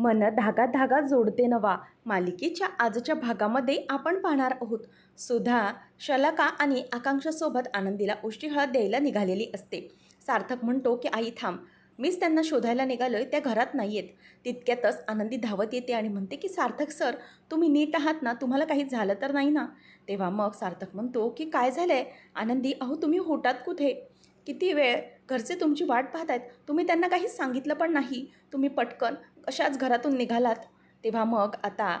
मन धागा धागा जोडते नवा. मालिकेच्या आजच्या भागामध्ये आपण पाहणार आहोत. सुधा शलाका आणि आकांक्षासोबत आनंदीला उष्टी हळद द्यायला निघालेली असते. सार्थक म्हणतो की आई थांब. मीच त्यांना शोधायला निघालोय त्या घरात नाही आहेत तितक्यातच आनंदी धावत येते आणि म्हणते की सार्थक सर तुम्ही नीट आहात ना? तुम्हाला काही झालं तर नाही ना? तेव्हा मग सार्थक म्हणतो की काय झालं आहे आनंदी अहो तुम्ही होटात कुठे? किती वेळ घरचे तुमची वाट पाहत आहेत तुम्ही त्यांना काही सांगितलं पण नाही. तुम्ही पटकन अशाच घरातून निघालात. तेव्हा मग आता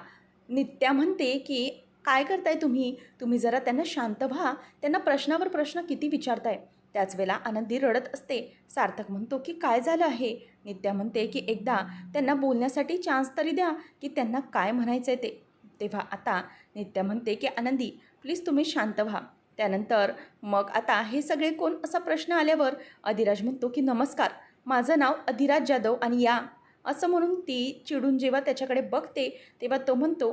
नित्या म्हणते की काय करताय तुम्ही? तुम्ही जरा त्यांना शांत व्हा. त्यांना प्रश्नावर प्रश्न किती विचारताय? त्याच वेळेला आनंदी रडत असते. सार्थक म्हणतो की काय झालं आहे? नित्या म्हणते की एकदा त्यांना बोलण्यासाठी चान्स तरी द्या की त्यांना काय म्हणायचं आहे ते. तेव्हा आता नित्या म्हणते की आनंदी प्लीज तुम्ही शांत व्हा. त्यानंतर मग आता हे सगळे कोण असा प्रश्न आल्यावर अधिराज म्हणतो की नमस्कार माझं नाव अधिराज जाधव आणि या. असं म्हणून ती चिडून जेव्हा त्याच्याकडे बघते तेव्हा तो म्हणतो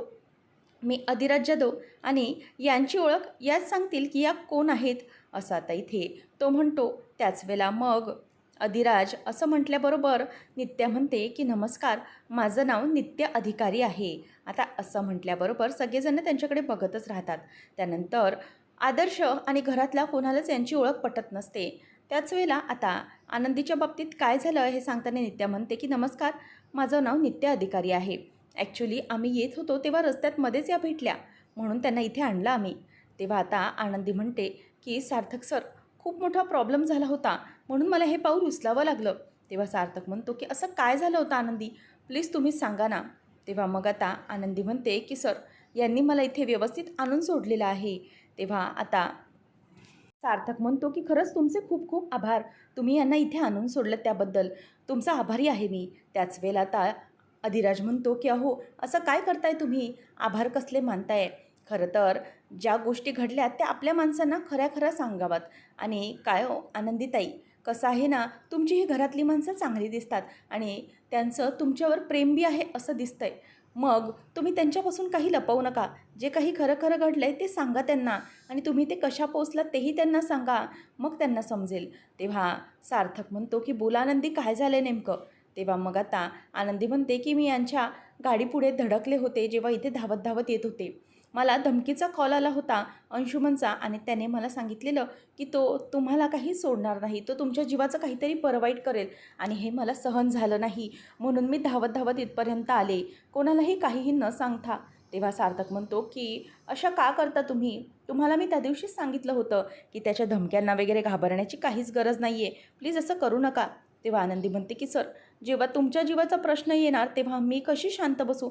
मी अधिराज जाधव आणि यांची ओळख याच सांगतील की या कोण आहेत? असं आता इथे तो म्हणतो. त्याच वेळेला मग अधिराज असं म्हटल्याबरोबर नित्या म्हणते की नमस्कार माझं नाव नित्य अधिकारी आहे. आता असं म्हटल्याबरोबर सगळेजण त्यांच्याकडे बघतच राहतात. त्यानंतर आदर्श आणि घरातल्या कोणालाच यांची ओळख पटत नसते. त्याच वेळेला आता आनंदीच्या बाबतीत काय झालं हे सांगताना नित्या म्हणते की नमस्कार माझं नाव नित्या अधिकारी आहे. ॲक्च्युली आम्ही येत होतो तेव्हा रस्त्यात मध्येच या भेटल्या म्हणून त्यांना इथे आणलं आम्ही. तेव्हा आता आनंदी म्हणते की सार्थक सर खूप मोठा प्रॉब्लेम झाला होता म्हणून मला हे पाऊल उचलावं लागलं. तेव्हा सार्थक म्हणतो की असं काय झालं होतं आनंदी? प्लीज तुम्ही सांगा ना. तेव्हा मग आता आनंदी म्हणते की सर यांनी मला इथे व्यवस्थित आणून सोडलेलं आहे. तेव्हा आता सार्थक म्हणतो की खरंच तुमचे खूप खूप आभार. तुम्ही यांना इथे आणून सोडलं त्याबद्दल. तुमचा आभारी आहे मी. त्याच वेळेला आता अधिराज म्हणतो की अहो असं काय करताय तुम्ही? आभार कसले मानताय? खरं तर ज्या गोष्टी घडल्या त्या आपल्या माणसांना खऱ्या खऱ्या सांगाव्यात. आणि काय हो, आनंदीताई कसं आहे ना तुमची ही घरातली माणसं चांगली दिसतात. आणि त्यांचं तुमच्यावर प्रेम बी आहे असं दिसतंय. मग तुम्ही त्यांच्यापासून काही लपवू नका. जे काही खरं खरं घडलं आहे ते सांगा त्यांना आणि तुम्ही ते कशा पोचलात तेही त्यांना सांगा. मग त्यांना समजेल. तेव्हा सार्थक म्हणतो की बोला आनंदी काय झालं आहे नेमकं? तेव्हा मग आता आनंदी म्हणते की मी यांच्या गाडीपुढे धडकले होते जेव्हा इथे धावत धावत येत होते. मला धमकीचा कॉल आला होता अंशुमनचा आणि त्याने मला सांगितलेलं की तो तुम्हाला काही सोडणार नाही तो तुमच्या जीवाचं काहीतरी परवाईट करेल आणि हे मला सहन झालं नाही. म्हणून मी धावत धावत इथपर्यंत आले. कोणालाही काहीही न सांगता. तेव्हा सार्थक म्हणतो की अशा का करता तुम्ही? तुम्हाला मी त्या दिवशीच सांगितलं होतं की त्याच्या धमक्यांना वगैरे घाबरण्याची काहीच गरज नाही आहे प्लीज असं करू नका. तेव्हा आनंदी म्हणते की सर जेव्हा तुमच्या जीवाचा प्रश्न येणार तेव्हा मी कशी शांत बसू?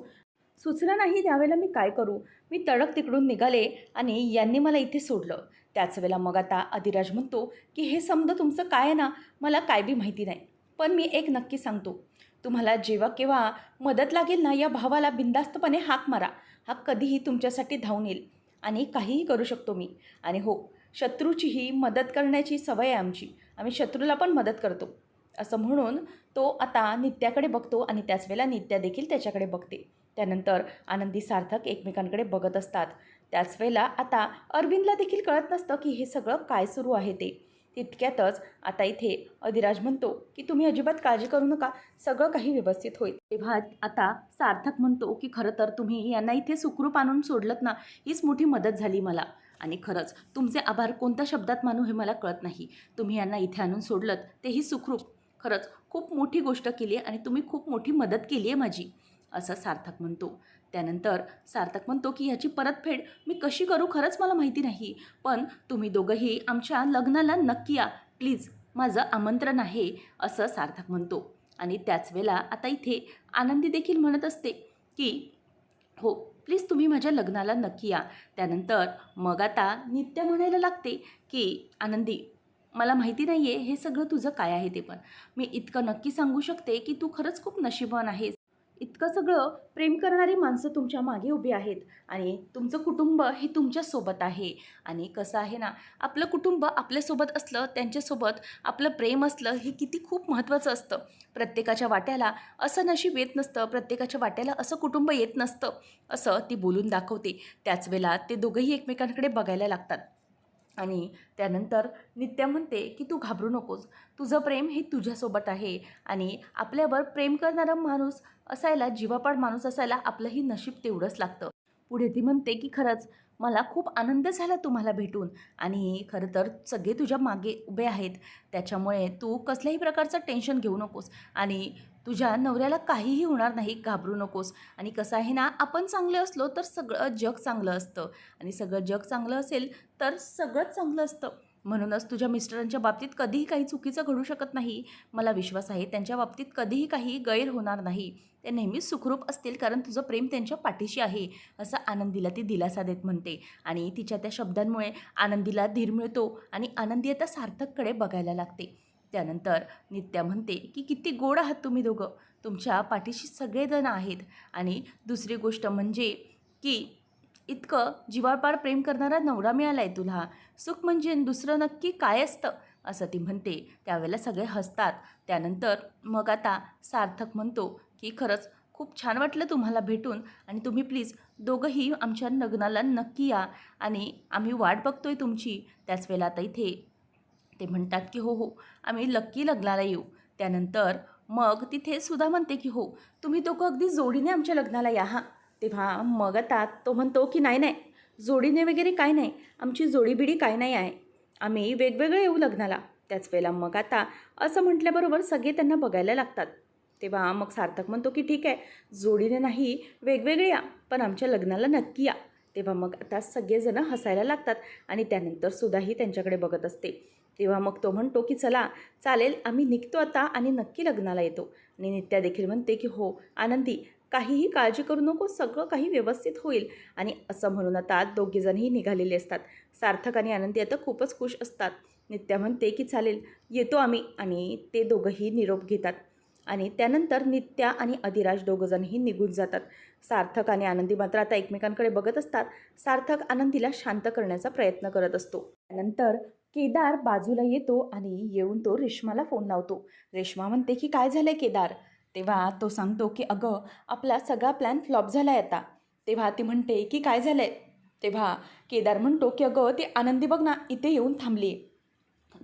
सुचलं नाही त्यावेळेला मी काय करू? मी तडक तिकडून निघाले आणि यांनी मला इथे सोडलं. त्याच वेळेला मग आता अधिराज म्हणतो की हे समजा तुमचं काय आहे ना? मला काय बी माहिती नाही. पण मी एक नक्की सांगतो. तुम्हाला जेव्हा केव्हा मदत लागेल ना या भावाला बिंदास्तपणे हाक मारा. हा कधीही तुमच्यासाठी धावून येईल. आणि काहीही करू शकतो मी. आणि हो शत्रूचीही मदत करण्याची सवय आहे आमची. आम्ही शत्रूला पण मदत करतो. असं म्हणून तो आता नित्याकडे बघतो आणि त्याच वेळेला नित्या देखील त्याच्याकडे बघते. त्यानंतर आनंदी सार्थक एकमेकांकडे बघत असतात. त्याच वेळेला आता अरविंदला देखील कळत नसतं की हे सगळं काय सुरू आहे ते. तितक्यातच आता इथे अधिराज म्हणतो की तुम्ही अजिबात काळजी करू नका. सगळं काही व्यवस्थित होईल. तेव्हा आता सार्थक म्हणतो की खरं तर तुम्ही यांना इथे सुखरूप आणून सोडलत ना हीच मोठी मदत झाली मला. आणि खरंच तुमचे आभार कोणत्या शब्दात मानू हे मला कळत नाही. तुम्ही यांना इथे आणून सोडलत तेही सुखरूप. खरंच खूप मोठी गोष्ट केली आहे आणि तुम्ही खूप मोठी मदत केली आहे माझी. असं सार्थक म्हणतो. त्यानंतर सार्थक म्हणतो की ह्याची परतफेड मी कशी करू खरंच मला माहिती नाही. पण तुम्ही दोघंही आमच्या लग्नाला नक्की या. प्लीज माझं आमंत्रण आहे असं सार्थक म्हणतो. आणि त्याच वेळेला आता इथे आनंदी देखील म्हणत असते की हो प्लीज तुम्ही माझ्या लग्नाला नक्की या. त्यानंतर मग आता नित्य म्हणायला लागते की आनंदी मला माहिती नाही आहे हे सगळं तुझं काय आहे ते पण. मी इतकं नक्की सांगू शकते की तू खरंच खूप नशिबान आहेस. इतकं सगळं प्रेम करणारी माणसं तुमच्या मागे उभी आहेत. आणि तुमचं कुटुंब हे तुमच्यासोबत आहे. आणि कसं आहे ना आपलं कुटुंब आपल्यासोबत असलं त्यांच्यासोबत आपलं प्रेम असलं हे किती खूप महत्त्वाचं असतं. प्रत्येकाच्या वाट्याला असं नशीब येत नसतं प्रत्येकाच्या वाट्याला असं कुटुंब येत नसतं असं ती बोलून दाखवते. त्याच वेळेला ते दोघंही एकमेकांकडे बघायला लागतात. आणि त्यानंतर नित्या म्हणते की तू घाबरू नकोस. तुझं प्रेम हे तुझ्यासोबत आहे आणि आपल्यावर प्रेम करणारा माणूस असायला जीवापाड माणूस असायला आपलंही नशीब तेवढंच लागतं. पुढे ती म्हणते की खरंच मला खूप आनंद झाला तुम्हाला भेटून. आणि खरं तर सगळे तुझ्या मागे उभे आहेत. त्याच्यामुळे तू कसल्याही प्रकारचं टेन्शन घेऊ नकोस. आणि तुझ्या नवऱ्याला काहीही होणार नाही घाबरू नकोस. आणि कसं आहे ना आपण चांगले असलो तर सगळं जग चांगलं असतं. आणि सगळं जग चांगलं असेल तर सगळंच चांगलं असतं. म्हणूनच तुझ्या मिस्टरांच्या बाबतीत कधीही काही चुकीचं घडू शकत नाही. मला विश्वास आहे त्यांच्या बाबतीत कधीही काही गैर होणार नाही. ते नेहमीच सुखरूप असतील कारण तुझं प्रेम त्यांच्या पाठीशी आहे असं आनंदीला ती दिलासा देत म्हणते. आणि तिच्या त्या शब्दांमुळे आनंदीला धीर मिळतो आणि आनंदी आता सार्थककडे बघायला लागते. त्यानंतर नित्या म्हणते की किती गोड आहात तुम्ही दोघं. तुमच्या पाठीशी सगळेजण आहेत. आणि दुसरी गोष्ट म्हणजे की इतकं जीवापाड प्रेम करणारा नवरा मिळाला आहे तुला. सुख म्हणजे दुसरं नक्की काय असतं? असं ती म्हणते. त्यावेळेला सगळे हसतात. त्यानंतर मग आता सार्थक म्हणतो की खरंच खूप छान वाटलं तुम्हाला भेटून आणि तुम्ही प्लीज दोघंही आमच्या लग्नाला नक्की या आणि आम्ही वाट बघतोय तुमची. त्याच वेळेला आता इथे ते म्हणतात की हो हो आम्ही लक्की लग्नाला येऊ. त्यानंतर मग तिथे सुद्धा म्हणते की हो तुम्ही दोघं अगदी जोडीने आमच्या लग्नाला या हां. तेव्हा मग आता तो म्हणतो की नाही नाही जोडीने वगैरे काय नाही आमची जोडीबिडी काय नाही आहे. आम्ही वेगवेगळे येऊ लग्नाला. त्याच वेळेला मग आता असं म्हटल्याबरोबर सगळे त्यांना बघायला लागतात. तेव्हा मग सार्थक म्हणतो की ठीक आहे जोडीने नाही वेगवेगळे या पण आमच्या लग्नाला नक्की या. तेव्हा मग आता सगळेजणं हसायला लागतात आणि त्यानंतर सुद्धाही त्यांच्याकडे बघत असते. तेव्हा मग तो म्हणतो की चला चालेल आम्ही निघतो आता आणि नक्की लग्नाला येतो. आणि नित्या देखील म्हणते की हो आनंदी काहीही काळजी करू नको सगळं काही व्यवस्थित होईल. आणि असं म्हणून आता दोघेजणही निघालेले असतात. सार्थक आणि आनंदी आता खूपच खुश असतात. नित्या म्हणते की चालेल येतो आम्ही. आणि ते दोघंही निरोप घेतात. आणि त्यानंतर नित्या आणि अधिराज दोघंजणही निघून जातात. सार्थक आणि आनंदी मात्र आता एकमेकांकडे बघत असतात. सार्थक आनंदीला शांत करण्याचा प्रयत्न करत असतो. त्यानंतर केदार बाजूला येतो आणि येऊन तो रेश्माला फोन लावतो. रेश्मा म्हणते की काय झालं केदार? तेव्हा तो सांगतो की अगं आपला सगळा प्लॅन फ्लॉप झाला आहे आता. तेव्हा ती म्हणते की काय झालं आहे तेव्हा केदार म्हणतो की अगं ती आनंदी बघ ना इथे येऊन थांबली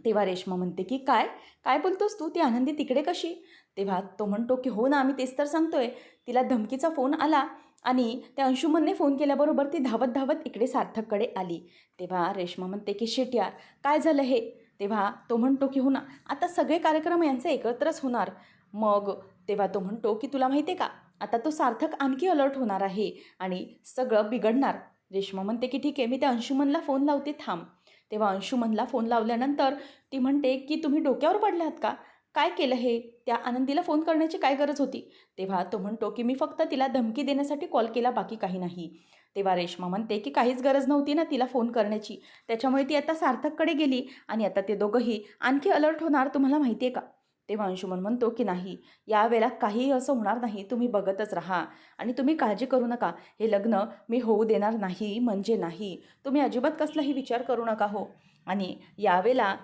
तेव्हा रेश्मा म्हणते की काय? काय बोलतोस तू? ती आनंदी तिकडे कशी? तेव्हा तो म्हणतो की हो ना आम्ही तेच तर सांगतोय. तिला धमकीचा फोन आला आणि त्या अंशुमनने फोन केल्याबरोबर ती धावत धावत इकडे सार्थककडे आली. तेव्हा रेश्मा म्हणते की शेट यार काय झालं हे? तेव्हा तो म्हणतो की हो ना आता सगळे कार्यक्रम यांचे एकत्रच होणार. मग तेव्हा तो म्हणतो की तुला माहिती आहे का? आता तो सार्थक आणखी अलर्ट होणार आहे आणि सगळं बिघडणार. रेश्मा म्हणते की ठीक आहे मी त्या अंशुमनला फोन लावते थांब. तेव्हा अंशुमनला फोन लावल्यानंतर ती म्हणते की तुम्ही डोक्यावर पडले आहात का? काय केलं हे? त्या आनंदीला फोन करण्याची काय गरज होती? तेव्हा तो म्हणतो की मी फक्त तिला धमकी देण्यासाठी कॉल केला बाकी काही नाही. तेव्हा रेश्मा म्हणते की काहीच गरज नव्हती ना तिला फोन करण्याची. त्याच्यामुळे ती आता सार्थककडे गेली आणि आता ते दोघंही आणखी अलर्ट होणार तुम्हाला माहिती आहे का? तेव्हा अंशुमन म्हणतो की नाही यावेळेला काहीही असं होणार नाही तुम्ही बघतच राहा. आणि तुम्ही काळजी करू नका. हे लग्न मी होऊ देणार नाही म्हणजे नाही. तुम्ही अजिबात कसलाही विचार करू नका हो. आणि यावेळेला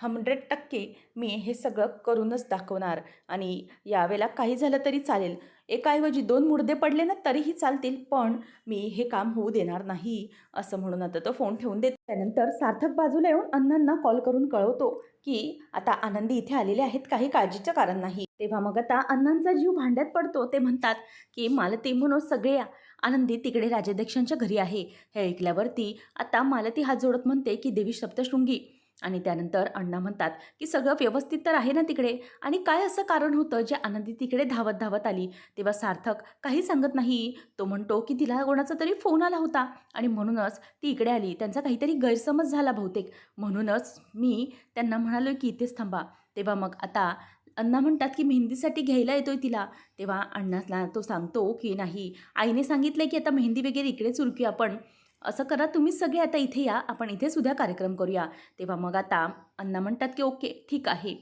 हंड्रेड टक्के मी हे सगळं करूनच दाखवणार. आणि यावेळेला काही झालं तरी चालेल. एकाऐवजी दोन मुर्दे पडले ना तरीही चालतील पण मी हे काम होऊ देणार नाही असं म्हणून आता तो फोन ठेवून देत. त्यानंतर सार्थक बाजूला येऊन अण्णांना कॉल करून कळवतो की आता आनंदी इथे आलेले आहेत काही काळजीचं कारण नाही. तेव्हा मग आता अण्णांचा जीव भांड्यात पडतो. ते म्हणतात की मालती म्हणून सगळ्या आनंदी तिकडे राजाध्यक्षांच्या घरी आहे. हे ऐकल्यावरती आता मालती हात जोडत म्हणते की देवी सप्तशृंगी आणि त्यानंतर अण्णा म्हणतात की सगळं व्यवस्थित तर आहे ना तिकडे. आणि काय असं कारण होतं जे आनंदी तिकडे धावत धावत आली? तेव्हा सार्थक काही सांगत नाही. तो म्हणतो की तिला कोणाचा तरी फोन आला होता. आणि म्हणूनच ती इकडे आली. त्यांचा काहीतरी गैरसमज झाला बहुतेक. म्हणूनच मी त्यांना म्हणालो की इथेच थांबा. तेव्हा मग आता अण्णा म्हणतात की मेहंदीसाठी घ्यायला येतोय तिला. तेव्हा अण्णाला तो सांगतो की नाही आईने सांगितलं की आता मेहंदी वगैरे इकडेच उरकी आपण. असं करा तुम्ही सगळे आता इथे या आपण इथेच उद्या कार्यक्रम करूया. तेव्हा मग आता अण्णा म्हणतात की ओके ठीक आहे.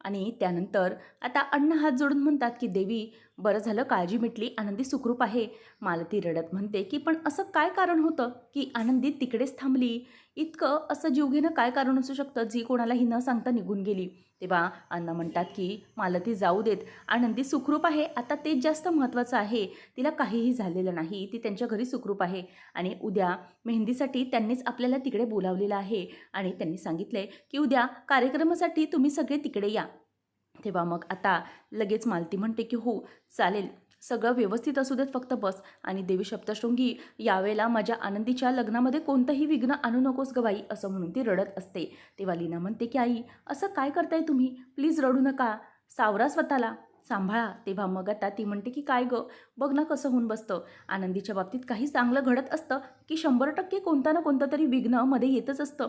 आणि त्यानंतर आता अण्णा हात जोडून म्हणतात की देवी बरं झालं काळजी मिटली आनंदी सुखरूप आहे. मालती रडत म्हणते की पण असं काय कारण होतं की आनंदी तिकडेच थांबली? इतकं असं जीव घेणं काय कारण असू शकतं? जी कोणालाही न सांगता निघून गेली. तेव्हा अण्णा म्हणतात की मालती जाऊ देत. आनंदी सुखरूप आहे. आता तेच जास्त महत्त्वाचं आहे. तिला काहीही झालेलं नाही. ती त्यांच्या घरी सुखरूप आहे. आणि उद्या मेहंदीसाठी त्यांनीच आपल्याला तिकडे बोलावलेलं आहे. आणि त्यांनी सांगितलं आहे की उद्या कार्यक्रमासाठी तुम्ही सगळे तिकडे या. तेव्हा मग आता लगेच मालती म्हणते की हो चालेल. सगळं व्यवस्थित असू देत फक्त बस. आणि देवी सप्तशृंगी यावेळेला माझ्या आनंदीच्या लग्नामध्ये कोणतंही विघ्न आणू नकोस ग बाई असं म्हणून ती रडत असते. तेव्हा लीना म्हणते की आई असं काय करताय तुम्ही? प्लीज रडू नका. सावरा स्वतःला. सांभाळा. तेव्हा मग आता ती म्हणते की काय गं? बघ ना कसं होऊन बसतं. आनंदीच्या बाबतीत काही चांगलं घडत असतं की शंभर टक्के कोणता ना कोणतं तरी विघ्नमध्ये येतच असतं.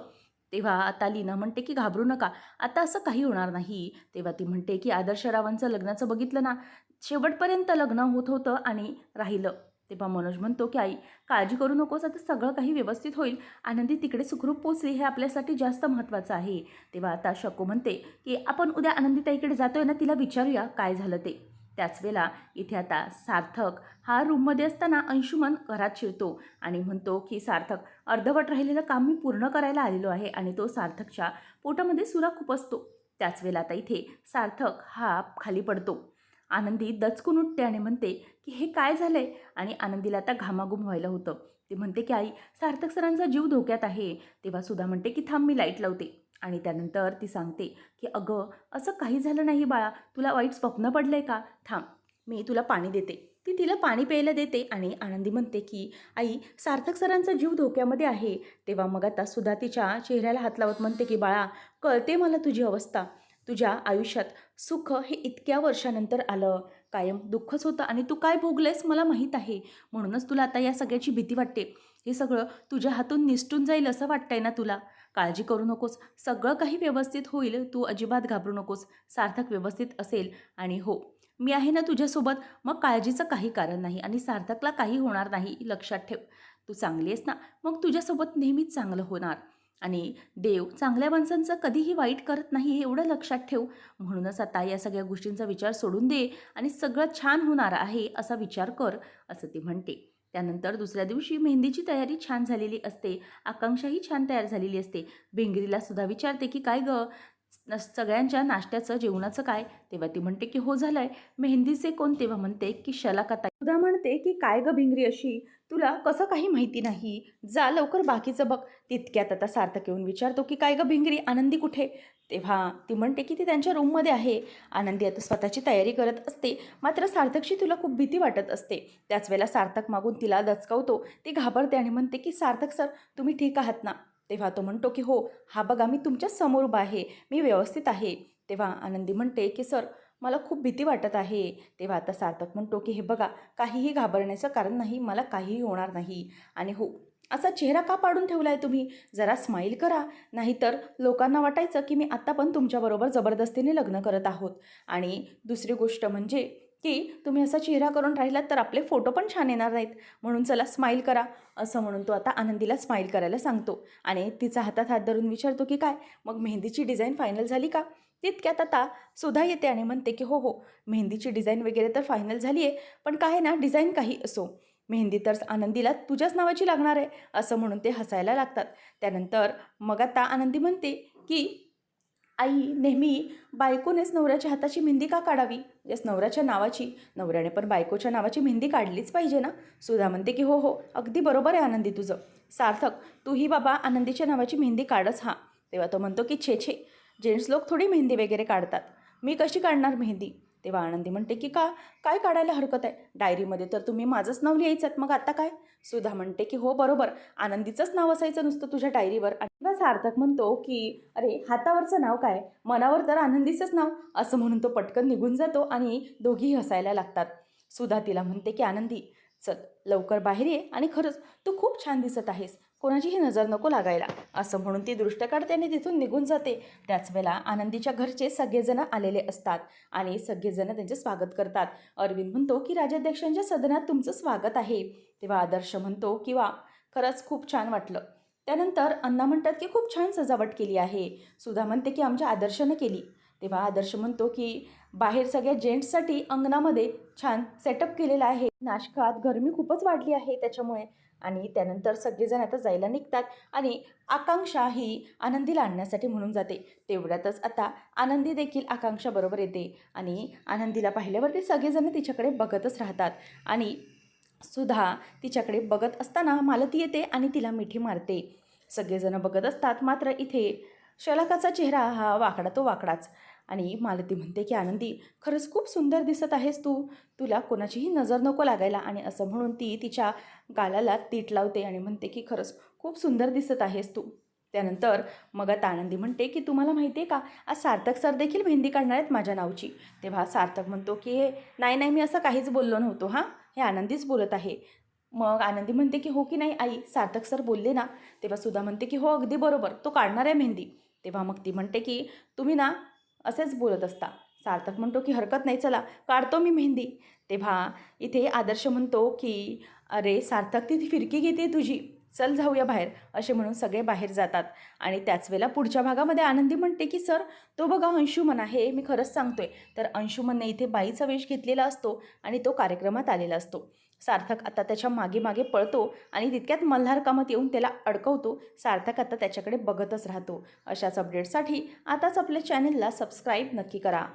तेव्हा आता लीना म्हणते की घाबरू नका. आता असं काही होणार नाही. तेव्हा ती म्हणते की आदर्श रावांचं लग्नाचं बघितलं ना शेवटपर्यंत लग्न होत होतं आणि राहिलं. तेव्हा मनोज म्हणतो की आई काळजी करू नकोस आता सगळं काही व्यवस्थित होईल. आनंदी तिकडे सुखरूप पोचली हे आपल्यासाठी जास्त महत्त्वाचं आहे. तेव्हा आता शकू म्हणते की आपण उद्या आनंदीताईकडे जातोय ना तिला विचारूया काय झालं ते. त्याच वेळेला इथे आता सार्थक हा रूममध्ये असताना अंशुमन घरात शिरतो आणि म्हणतो की सार्थक अर्धवट राहिलेलं काम मी पूर्ण करायला आलेलो आहे आणि तो सार्थकच्या पोटामध्ये सुरा खूप असतो. त्याच वेळेला आता इथे सार्थक हा खाली पडतो. आनंदी दचकून उठते आणि म्हणते की हे काय झालं आहे आणि आनंदीला आता घामाघूम व्हायला होतं. ते म्हणते की आई सार्थक सरांचा जीव धोक्यात आहे. तेव्हा सुद्धा म्हणते की थांब मी लाइट लावते. आणि त्यानंतर ती सांगते की अगं असं काही झालं नाही बाळा. तुला वाईट स्वप्न पडलं आहे का? थांब मी तुला पाणी देते. ती तिला पाणी प्यायला देते आणि आनंदी म्हणते की आई सार्थक सरांचा जीव धोक्यामध्ये आहे. तेव्हा मग आता सुद्धा तिच्या चेहऱ्याला हात लावत म्हणते की बाळा कळते मला तुझी अवस्था. तुझ्या आयुष्यात सुख हे इतक्या वर्षानंतर आलं. कायम दुःखच होतं आणि तू काय भोगलेस मला माहीत आहे. म्हणूनच तुला आता या सगळ्याची भीती वाटते. हे सगळं तुझ्या हातून निसटून जाईल असं वाटतंय ना तुला? काळजी करू नकोस. सगळं काही व्यवस्थित होईल. तू अजिबात घाबरू नकोस. सार्थक व्यवस्थित असेल. आणि हो मी आहे ना तुझ्यासोबत. मग काळजीचं काही कारण नाही आणि सार्थकला काही होणार नाही लक्षात ठेव. तू चांगली आहेस ना? मग तुझ्यासोबत नेहमीच चांगलं होणार. आणि देव चांगल्या माणसांचं कधीही वाईट करत नाही एवढं लक्षात ठेव. म्हणूनच आता या सगळ्या गोष्टींचा विचार सोडून दे आणि सगळं छान होणार आहे असा विचार कर असं ती म्हणते. त्यानंतर दुसऱ्या दिवशी मेहंदीची तयारी छान झालेली असते आकांक्षाही छान तयार झालेली असते. भेंगरीला सुद्धा विचारते की काय गं? सगळ्यांच्या नाश्त्याचं जेवणाचं काय? तेव्हा ती म्हणते की हो झालंय. मेहंदीचे कोण? तेव्हा म्हणते की शलाकता सुद्धा म्हणते की काय ग भिंगरी अशी? तुला कसं काही माहिती नाही? जा लवकर बाकीचं बघ. तितक्यात आता सार्थक येऊन विचारतो की काय ग भिंगरी? आनंदी कुठे? तेव्हा ती म्हणते की ती त्यांच्या रूममध्ये आहे. आनंदी आता स्वतःची तयारी करत असते. मात्र सार्थकची तुला खूप भीती वाटत असते. त्याच वेळेला सार्थक मागून तिला दचकवतो. ती घाबरते आणि म्हणते की सार्थक सर तुम्ही ठीक आहात ना? तेव्हा तो म्हणतो की हो. हा बघा मी तुमच्यासमोर उभा आहे. मी व्यवस्थित आहे. तेव्हा आनंदी म्हणते की सर मला खूप भीती वाटत आहे. तेव्हा आता सार्थक म्हणतो की हे बघा काहीही घाबरण्याचं कारण नाही मला काहीही होणार नाही. आणि हो असा चेहरा का पाडून ठेवला आहे तुम्ही? जरा स्माईल करा. नाहीतर लोकांना वाटायचं की मी आत्ता पण तुमच्याबरोबर जबरदस्तीने लग्न करत आहोत. आणि दुसरी गोष्ट म्हणजे की तुम्ही असा चेहरा करून राहिलात तर आपले फोटो पण छान येणार नाहीत. म्हणून चला स्माईल करा. असं म्हणून तो आता आनंदीला स्माईल करायला सांगतो. आणि तिचा हातात हात धरून विचारतो की काय? मग मेहंदीची डिझाईन फायनल झाली का? तितक्यात आता सुधा येते आणि म्हणते की हो हो मेहंदीची डिझाईन वगैरे तर फायनल झाली आहे पण काय ना डिझाईन काही असो. मेहंदी तर आनंदीला तुझ्याच नावाची लागणार आहे असं म्हणून ते हसायला लागतात. त्यानंतर मग आता आनंदी म्हणते की आई नेहमी बायकोनेच नवऱ्याच्या हाताची मेहंदी का काढावी? जस नवऱ्याच्या नावाची. नवऱ्याने पण बायकोच्या नावाची मेहंदी काढलीच पाहिजे ना? सुधा म्हणते की हो हो अगदी बरोबर आहे आनंदी तुझं. सार्थक तूही बाबा आनंदीच्या नावाची मेहंदी काढच हा. तेव्हा तो म्हणतो की छे छे जेंट्स लोक थोडी मेहंदी वगैरे काढतात. मी कशी काढणार मेहंदी? तेव्हा आनंदी म्हणते की का काय काढायला हरकत आहे? डायरीमध्ये तर तुम्ही माझंच नाव लिहायचं मग आता काय? सुधा म्हणते की हो बरोबर. आनंदीचंच नाव असायचं नुसतं तुझ्या डायरीवर. आणि सार्थक म्हणतो की अरे हातावरचं नाव काय? मनावर तर आनंदीचंच नाव. असं म्हणून तो पटकन निघून जातो आणि दोघीही हसायला लागतात. सुधा तिला म्हणते की आनंदी चल लवकर बाहेर ये आणि खरंच तू खूप छान दिसत आहेस. कोणाचीही नजर नको लागायला. असं म्हणून ती दृष्ट काढते आणि तिथून निघून जाते. त्याच वेळेला आनंदीच्या घरचे सगळेजण आलेले असतात आणि सगळेजण त्यांचे स्वागत करतात. अरविंद म्हणतो की राजाध्यक्षांच्या सदनात तुमचं स्वागत आहे. तेव्हा आदर्श म्हणतो की वा खरंच खूप छान वाटलं. त्यानंतर अण्णा म्हणतात की खूप छान सजावट केली आहे. सुधा म्हणते की आमच्या आदर्शनं केली. तेव्हा आदर्श म्हणतो की बाहेर सगळ्या जेंट्ससाठी अंगणामध्ये छान सेटअप केलेला आहे. नाशकात गरमी खूपच वाढली आहे त्याच्यामुळे. आणि त्यानंतर सगळेजण आता जायला निघतात. आणि आकांक्षा ही आनंदीला आणण्यासाठी म्हणून जाते. तेवढ्यातच आता आनंदी देखील आकांक्षाबरोबर येते. आणि आनंदीला पाहिल्यावरती सगळेजण तिच्याकडे बघतच राहतात. आणि सुधा तिच्याकडे बघत असताना मालती येते आणि तिला मिठी मारते. सगळेजण बघत असतात मात्र इथे शलाकाचा चेहरा हा वाकडा तो वाकडाच. आणि मालती म्हणते की आनंदी खरंच खूप सुंदर दिसत आहेस तू. तुला कोणाचीही नजर नको लागायला. आणि असं म्हणून ती तिच्या गालाला तीट लावते आणि म्हणते की खरंच खूप सुंदर दिसत आहेस तू. त्यानंतर मग आता आनंदी म्हणते की तुम्हाला माहिती आहे का आज सार्थक सर देखील मेहंदी काढणार आहेत माझ्या नावची. तेव्हा सार्थक म्हणतो की हे नाही नाही मी असं काहीच बोललो नव्हतो हां? हे आनंदीच बोलत आहे. मग आनंदी म्हणते की हो की नाही आई? सार्थक सर बोलले ना. तेव्हा सुद्धा म्हणते की हो अगदी बरोबर तो काढणार आहे मेहंदी. तेव्हा मग ती म्हणते की तुम्ही ना असेच बोलत असता. सार्थक म्हणतो की हरकत नाही चला. काढतो मी मेहंदी. तेव्हा इथे आदर्श म्हणतो की अरे सार्थक ती फिरकी घेते तुझी. चल जाऊया बाहेर. असे म्हणून सगळे बाहेर जातात. आणि त्याच वेळेला पुढच्या भागामध्ये आनंदी म्हणते की सर तो बघा अंशुमन आहे मी खरंच सांगतोय. तर अंशुमनने इथे बाईचा वेश घेतलेला असतो आणि तो कार्यक्रमात आलेला असतो. सार्थक आता त्याच्यामागे मागे पळतो आणि तितक्यात मल्हार कामत येऊन त्याला अडकवतो. सार्थक आता त्याच्याकडे बघतच राहतो. अशाच अपडेटसाठी आताच आपल्या चॅनलला सबस्क्राईब नक्की करा.